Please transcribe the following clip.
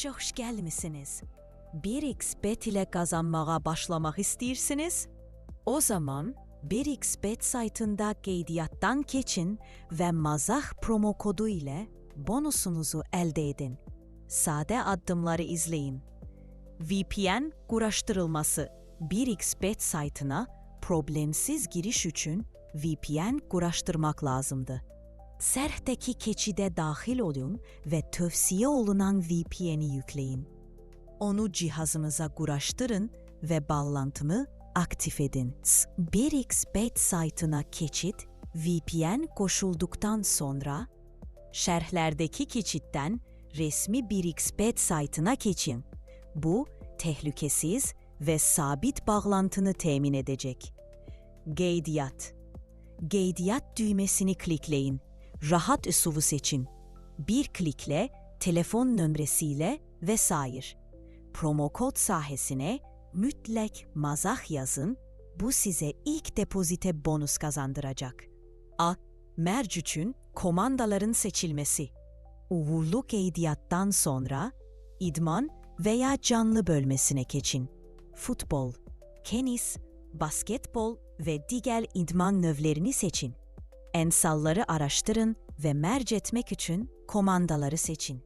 işe hoş gelmişsiniz. 1xbet ile kazanmaya başlamak istiyorsunuz? O zaman 1xbet saytında Geydiyat'tan geçin ve mazah promo kodu ile bonusunuzu elde edin. Sade adımları izleyin. VPN kuraştırılması 1xbet saytına problemsiz giriş için VPN kuraştırmak lazımdı. Serhteki keçide dahil olun ve tövsiye olunan VPN'i yükleyin. Onu cihazınıza kuraştırın ve bağlantımı aktif edin. 1xbet saytına geçit VPN koşulduktan sonra şerhlerdeki geçitten resmi 1xbet saytına geçin. Bu tehlikesiz ve sabit bağlantını temin edecek. Geydiyat Geydiyat düğmesini klikleyin. Rahat üsuvu seçin. Bir klikle telefon nömresiyle vesaire. Promo kod sahesine mütlek mazah yazın. Bu size ilk depozite bonus kazandıracak. A. Merc için komandaların seçilmesi. Uğurlu geydiyattan sonra idman veya canlı bölmesine geçin. Futbol, tenis, basketbol ve diğer idman növlerini seçin. Ensalları araştırın ve merc etmek için komandaları seçin.